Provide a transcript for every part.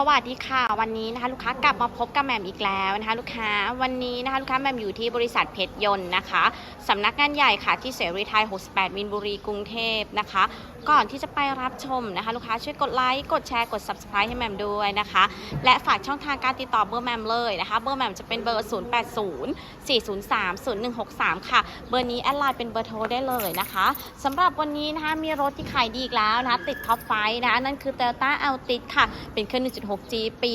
สวัสดีค่ะ วันนี้นะคะลูกค้ากลับมาพบกับแหม่มอีกแล้วนะคะลูกค้าวันนี้นะคะลูกค้าแหม่มอยู่ที่บริษัทเพชรยนต์นะคะสำนักงานใหญ่ค่ะที่เสรีไทย 68 มินบุรีกรุงเทพนะคะ ก่อนที่จะไปรับชมนะคะ ลูกค้าช่วยกดไลค์กดแชร์กด subscribe ให้แมมด้วยนะคะ และฝากช่องทางการติดต่อเบอร์แมมเลยนะคะ เบอร์แมมจะเป็นเบอร์ 080 403 0163 ค่ะ เบอร์นี้แอดไลน์เป็นเบอร์โทรได้เลยนะคะสำหรับวันนี้นะคะมีรถที่ขายดีอีกแล้วนะคะ ติดท็อปไฟนะคะนั่นคือ Toyota Altis ค่ะ เป็นเครื่อง 1.6G ปี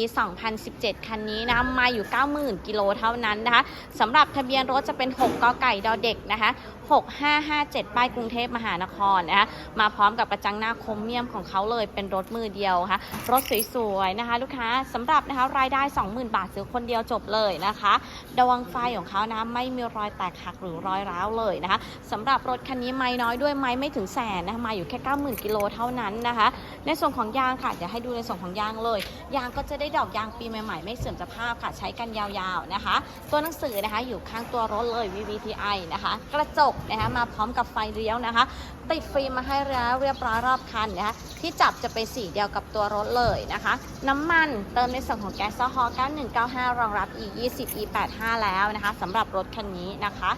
2017 คันนี้นะะมาอยู่ 90,000 กิโลเท่านั้นนะคะสำหรับทะเบียนรถจะเป็น 6กไก่ดอเด็กนะคะ 6557 ป้ายกรุงเทพมหานครนะคะมาพร้อมกับกระจังหน้าคมเมียมของเขาเลยเป็นรถมือเดียวค่ะรถสวยๆนะคะลูกค้าสำหรับนะคะรายได้ 20,000 บาทซื้อคนเดียวจบเลยนะคะดวงไฟของเขานะไม่มีรอยแตกหักหรือรอยร้าวเลยนะคะสำหรับรถคันนี้ไม่น้อยด้วยไม่ไม่ถึงแสนนะคะมาอยู่แค่ 90,000 กิโลเท่านั้นนะคะ ในส่วนของยางค่ะเดี๋ยวให้ดูในส่วนของยางเลย ยางก็จะได้ดอกยางปีใหม่ๆ ไม่เสื่อมสภาพค่ะใช้กันยาวๆนะคะ ตัวหนังสือนะคะอยู่ข้างตัวรถเลย VVTi นะคะ กระจกนะคะมาพร้อมกับไฟเลี้ยวนะคะ ติดฟิล์มมาให้แล้วเรียบร้อยรอบคันนะคะที่จับจะเป็นสีเดียวกับตัวรถเลยนะคะ น้ำมันเติมในส่วนของแก๊สฮอล์9195 รองรับ E20 E85 แล้วนะคะสำหรับรถคันนี้นะคะ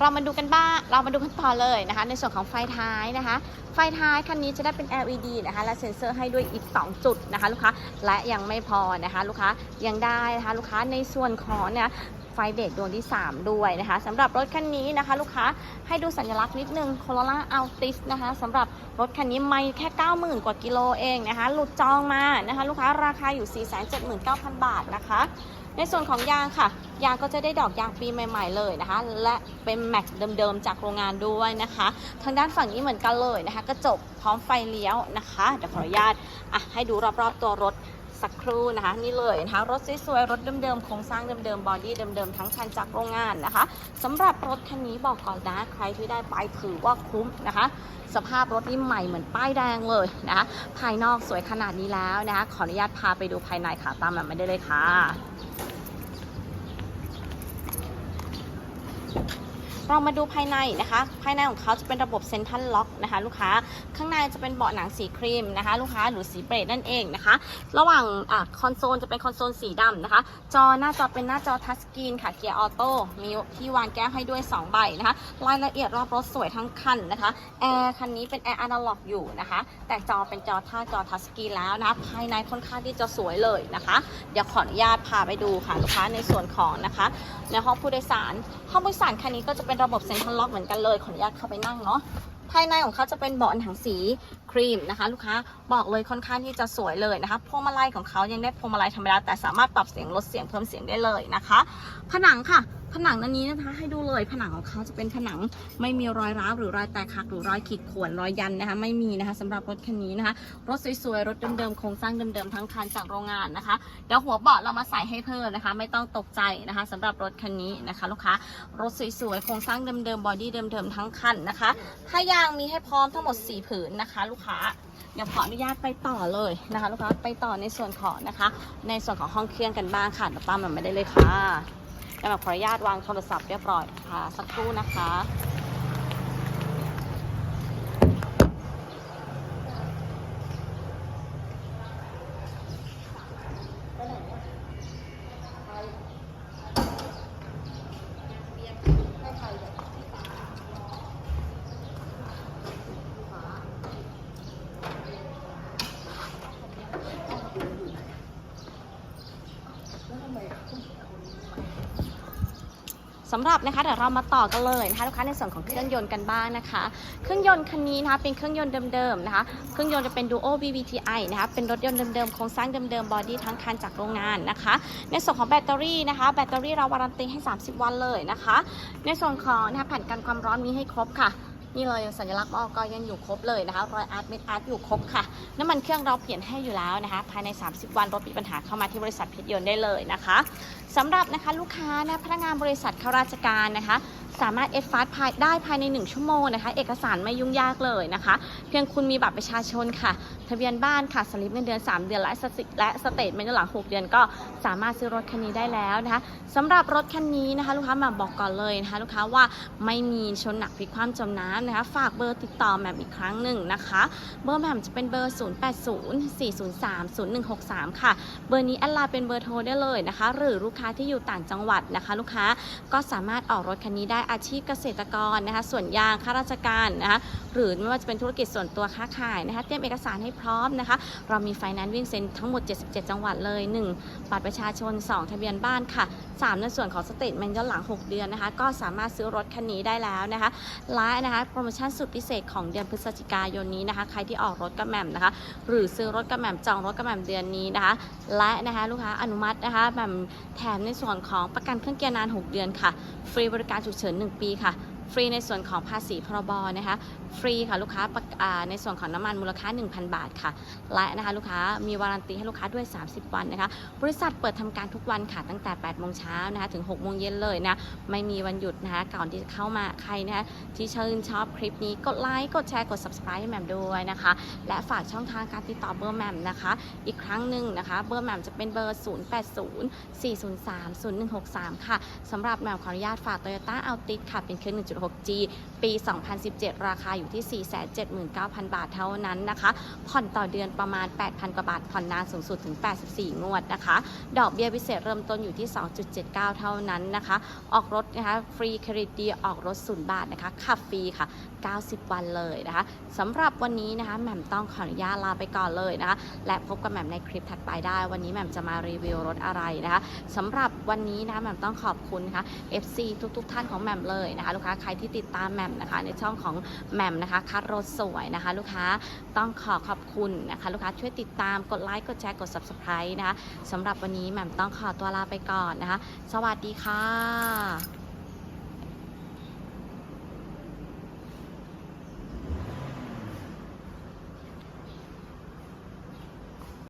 เรามาดูกันบ้าง เรามาดูกันต่อเลยนะคะ ในส่วนของไฟท้ายนะคะ ไฟท้ายคันนี้จะได้เป็น LED นะคะ และเซ็นเซอร์ให้ด้วยอีก 2 จุดนะคะ ลูกค้า และยังไม่พอนะคะ ลูกค้ายังได้นะคะลูกค้าในส่วนของเนี่ย ไฟเบรกดวงที่ 3 ด้วยนะคะสำหรับรถคันนี้นะคะ ลูกค้าให้ดูสัญลักษณ์นิดนึง Corolla Altis นะคะสำหรับรถคันนี้ไม่แค่ 90,000 กว่ากิโลเองนะคะ หลุดจองมานะคะ ลูกค้าราคาอยู่ 479,000 บาทนะคะ ในส่วนของยางค่ะ ยางก็จะได้ดอกยางปีใหม่ ๆ เลยนะคะ และเป็นแม็กซ์เดิมๆจากโรงงานด้วยนะคะ ทางด้านฝั่งนี้เหมือนกันเลยนะคะ กระจกพร้อมไฟเลี้ยวนะคะเดี๋ยวขออนุญาตอะให้ดูรอบๆตัวรถ สักครู่นะคะ นี่เลยนะคะรถสวยๆรถเดิมๆโครงสร้างเดิมๆบอดี้เดิมๆทั้งคันจากโรงงานนะคะสำหรับรถคันนี้บอกก่อนนะใครที่ได้ไปถือว่าคุ้มนะคะ สภาพรถนี่ใหม่เหมือนป้ายแดงเลยนะคะภายนอกสวยขนาดนี้แล้วนะคะขออนุญาตพาไปดูภายในค่ะตามแบบไม่ได้เลยค่ะ เรามาดูภายในนะคะ ภายในของเขาจะเป็นระบบเซ็นทรัลล็อกนะคะ ลูกค้าข้างในจะเป็นเบาะหนังสีครีมนะคะ ลูกค้าหรือสีเบรดนั่นเองนะคะ ระหว่างอะคอนโซลจะเป็นคอนโซลสีดำนะคะ จอหน้าจอเป็นหน้าจอทัชสกรีนค่ะเกียร์ออโต้มีที่วางแก้วให้ด้วย 2 ใบนะคะรายละเอียดรอบรถสวยทั้งคันนะคะแอร์คันนี้เป็นแอร์อนาล็อกอยู่นะคะ แต่จอเป็นจอท่าจอทัชสกรีนแล้วนะคะภายในค่อนข้างที่จะสวยเลยนะคะเดี๋ยวขออนุญาตพาไปดูค่ะลูกค้าในส่วนของนะคะในห้องผู้โดยสารห้องผู้โดยสารคันนี้ก็จะเป็นระบบเซ็นทรัลล็อกเหมือนกันเลยขออนุญาตเข้าไปนั่งเนาะภายในของเขาจะเป็นเบาะหนังสีครีมนะคะ ลูกค้าบอกเลยค่อนข้างที่จะสวยเลยนะคะพวงมาลัยของเขายังได้พวงมาลัยธรรมดาแต่สามารถปรับเสียงลดเสียงเพิ่มเสียงได้เลยนะคะ ผนังค่ะ ผนังอันนี้นะคะ ให้ดูเลยผนังของเขาจะเป็นผนังไม่มีรอยร้าวหรือรอยแตกหักหรือรอยขีดข่วนรอยยันนะคะ ไม่มีนะคะสำหรับรถคันนี้นะคะ รถสวยๆรถเดิมๆโครงสร้างเดิมๆทั้งคันจากโรงงานนะคะเดี๋ยวหัวเบาะเรามาใส่ให้เพิ่มนะคะ ไม่ต้องตกใจนะคะสำหรับรถคันนี้นะคะ ลูกค้ารถสวยๆโครงสร้างเดิมๆบอดี้เดิมๆทั้งคันนะคะถ้ายางมีให้พร้อมทั้งหมด 4 ผืนนะคะ ลูกค้าเดี๋ยวขออนุญาตไปต่อเลยนะคะ ลูกค้าไปต่อในส่วนของนะคะ ในส่วนของห้องเครื่องกันบ้างค่ะเดี๋ยวป้ามันไม่ได้เลยค่ะ แบบขออนุญาตวางโทรศัพท์เรียบร้อยค่ะ สักครู่นะคะ สำหรับนะคะเดี๋ยวเรามาต่อกันเลยนะคะลูกค้าในส่วนของเครื่องยนต์กันบ้างนะคะ เครื่องยนต์คันนี้นะคะเป็นเครื่องยนต์เดิมๆนะคะ เครื่องยนต์จะเป็น Duo BVTi นะคะเป็นรถยนต์เดิมๆโครงสร้างเดิมๆบอดี้ทั้งคันจากโรงงานนะคะ ในส่วนของแบตเตอรี่นะคะ แบตเตอรี่เราวารันตีให้ 30 วันเลยนะคะ ในส่วนของนะคะแผ่นกันความร้อนมีให้ครบค่ะ นี่เลยสัญลักษณ์มอกยังอยู่ครบเลยนะคะรอยอาร์ตเม็ดอาร์ตอยู่ครบค่ะ น้ำมันเครื่องเราเปลี่ยนให้อยู่แล้วนะคะ ภายใน 30 วันรถมีปัญหาเข้ามาที่บริษัทเพชรยนต์ได้เลยนะคะสำหรับนะคะลูกค้านะพนักงานบริษัทข้าราชการนะคะ สามารถเอฟฟาสภายได้ภายใน 1 ชั่วโมงนะคะ เอกสารไม่ยุ่งยากเลยนะคะ เพียงคุณมีบัตรประชาชนค่ะ ทะเบียนบ้านค่ะสลิปเงินเดือน 3 เดือนและสติและสเตทเมนต์ย้อนหลัง 6 เดือนก็สามารถซื้อรถคันนี้ได้แล้วนะคะสำหรับรถคันนี้นะคะ ลูกค้ามาบอกก่อนเลยนะคะลูกค้าว่าไม่มีชนหนักพลิกคว่ำจมน้ำนะคะ ฝากเบอร์ติดต่อแหม่มอีกครั้งหนึ่งนะคะ เบอร์แหม่มจะเป็นเบอร์ 0804030163 ค่ะ เบอร์นี้แอดไลน์เป็นเบอร์โทรได้เลยนะคะ หรือลูกค้าที่อยู่ต่างจังหวัดนะคะ ลูกค้าก็สามารถออกรถคันนี้ได้อาชีพเกษตรกรนะคะ ส่วนยางข้าราชการนะคะหรือไม่ว่าจะเป็นธุรกิจส่วนตัวค้าขายนะคะเตรียมเอกสารให้พร้อมนะคะ เรามีไฟแนนซ์วิ่งเซ็นทั้งหมด 77 จังหวัดเลย 1 บัตรประชาชน 2 ทะเบียนบ้านค่ะ 3 ในส่วนของสเตทเมนต์ย้อนหลัง 6 เดือนนะคะ ก็สามารถซื้อรถคันนี้ได้แล้วนะคะและนะคะโปรโมชั่นสุดพิเศษของเดือนพฤศจิกายนนี้นะคะ ใครที่ออกรถกับแหม่มนะคะ หรือซื้อรถกับแหม่มจองรถกับแหม่มเดือนนี้นะคะ และนะคะลูกค้าอนุมัตินะคะแหม่มแถมในส่วนของประกันเครื่องเกียร์นาน 6 เดือนค่ะ ฟรีบริการฉุกเฉิน 1 ปีค่ะ ฟรีในส่วนของภาษีพรบนะคะ ฟรีค่ะลูกค้าในส่วนของน้ำมันมูลค่า 1,000 บาทค่ะ และนะคะลูกค้ามีวารันตีให้ลูกค้าด้วย 30 วันนะคะ บริษัทเปิดทำการทุกวันค่ะตั้งแต่8โมงเช้านะคะถึง6โมงเย็นเลยนะไม่มีวันหยุดนะคะก่อนที่จะเข้ามาใครนะคะที่ชื่นชอบคลิปนี้กดไลค์กดแชร์กด subscribe ให้แหม่มด้วยนะคะ และฝากช่องทางการติดต่อเบอร์แหม่มนะคะ อีกครั้งหนึ่งนะคะ เบอร์แหม่มจะเป็นเบอร์ 0804030163 ค่ะสำหรับแหม่มขออนุญาตฝาก Toyota Altis ค่ะเป็นเครื่อง 1.6G ปี 2017 ราคาอยู่อยู่ที่ 479,000 บาทเท่านั้นนะคะ ผ่อนต่อเดือนประมาณ 8,000 กว่าบาท ผ่อนนานสูงสุดถึง 84 งวดนะคะ ดอกเบี้ยพิเศษเริ่มต้นอยู่ที่ 2.79 เท่านั้นนะคะ ออกรถนะคะ ฟรีเครดิตดีออกรถศูนย์บาทนะคะ ขับฟรีค่ะ 90 วันเลยนะคะสำหรับวันนี้นะคะแหม่มต้องขออนุญาตลาไปก่อนเลยนะคะและพบกับแหม่มในคลิปถัดไปได้ วันนี้แหม่มจะมารีวิวรถอะไรนะคะสำหรับวันนี้นะคะแหม่มต้องขอบคุณนะคะ FC ทุกๆทท่านของแหม่มเลยนะคะลูกค้าใครที่ติดตามแหม่มนะคะ ในช่องของแหม่มนะคะคัดรถสวยนะคะ ลูกค้าต้องขอขอบคุณนะคะ ลูกค้าช่วยติดตามกดไลค์กดแชร์กด subscribe นะคะสำหรับวันนี้แหม่มต้องขอตัวลาไปก่อนนะคะ สวัสดีค่ะ